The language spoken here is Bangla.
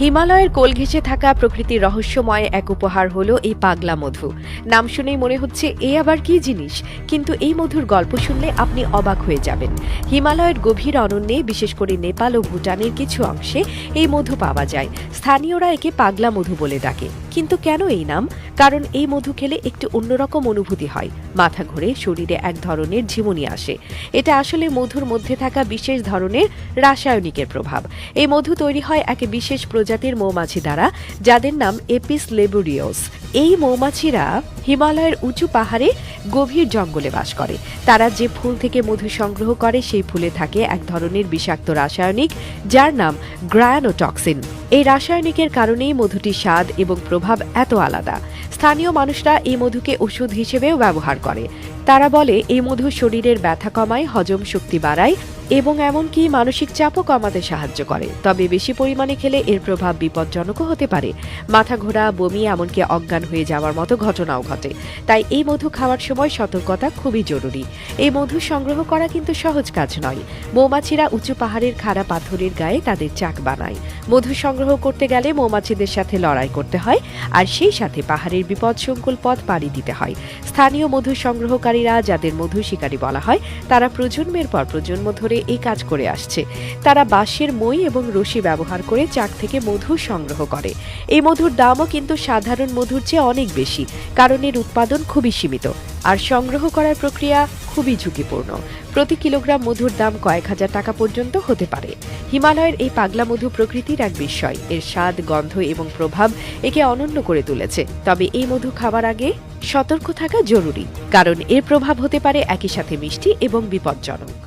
হিমালয়ের কোল ঘেঁষে থাকা প্রকৃতির রহস্যময় এক উপহার হলো এই পাগলা মধু। নাম শুনেই মনে হচ্ছে, এ আবার কি জিনিস? কিন্তু এই মধুর গল্প শুনলে আপনি অবাক হয়ে যাবেন। হিমালয়ের গভীর অরণ্যে, বিশেষ করে নেপাল ও ভুটানের কিছু অংশে, এই মধু পাওয়া যায়। স্থানীয়রা একে পাগলা মধু বলে ডাকে। কিন্তু কেন এই নাম? কারণ এই মধু খেলে একটু অন্যরকম অনুভূতি হয়। মাথা ঘুরে শরীরে এক ধরনের ঝিমুনি আসে। এটা আসলে মধুর মধ্যে থাকা বিশেষ ধরনের রাসায়নিকের প্রভাব। এই মধু তৈরি হয় এক বিশেষ প্রজাতির মৌমাছি দ্বারা যাদের নাম এপিস লেবুরিওস এই মৌমাছিরা হিমালয়ের উঁচু পাহাড়ে গভীর জঙ্গলে বাস করে। তারা যে ফুল থেকে মধু সংগ্রহ করে, সেই ফুলে থাকে এক ধরনের বিষাক্ত রাসায়নিক, যার নাম গ্রায়ানোটক্সিন এই রাসায়নিকের কারণেই মধুটির স্বাদ এবং প্রভাব এত আলাদা। স্থানীয় মানুষরা এই মধুকে ওষুধ হিসেবেও ব্যবহার করে। তারা বলে, এই মধু শরীরের ব্যথা কমায়, হজম শক্তি বাড়ায় এবং এমনকি মানসিক চাপও কমাতে সাহায্য করে। তবে বেশি পরিমাণে খেলে এর প্রভাব বিপজ্জনকও হতে পারে। মাথা ঘোরা বমি, এমনকি অজ্ঞান হয়ে যাওয়ার মতো ঘটনাও ঘটে। তাই এই মধু খাওয়ার সময় সতর্কতা খুবই জরুরি। এই মধু সংগ্রহ করা কিন্তু সহজ কাজ নয়। মৌমাছিরা উঁচু পাহাড়ের খাড়া পাথরের গায়ে তাদের চাক বানায়। মধু সংগ্রহ করতে গেলে মৌমাছিদের সাথে লড়াই করতে হয়, আর সেই সাথে পাহাড়ের বিপদসংকুল পথ পাড়ি দিতে হয়। স্থানীয় মধু সংগ্রহকারীরা যাদের মধু শিকারী বলা হয়, তারা প্রজন্মের পর প্রজন্ম ধরে এই কাজ করে আসছে। তারা বাঁশের মই এবং রশি ব্যবহার করে চাক থেকে মধু সংগ্রহ করে। এই মধুর দামও কিন্তু সাধারণ মধুর চেয়ে অনেক বেশি, কারণ এর উৎপাদন খুবই সীমিত। আর সংগ্রহ করার প্রক্রিয়া খুবই ঝুঁকিপূর্ণ। প্রতি কিলোগ্রাম মধুর দাম কয়েক হাজার টাকা পর্যন্ত হতে পারে। হিমালয়ের এই পাগলা মধু প্রকৃতির এক বিস্ময়। এর স্বাদ, গন্ধ এবং প্রভাব একে অনন্য করে তুলেছে। তবে এই মধু খাবার আগে সতর্ক থাকা জরুরি, কারণ এর প্রভাব হতে পারে একই সাথে মিষ্টি এবং বিপজ্জনক।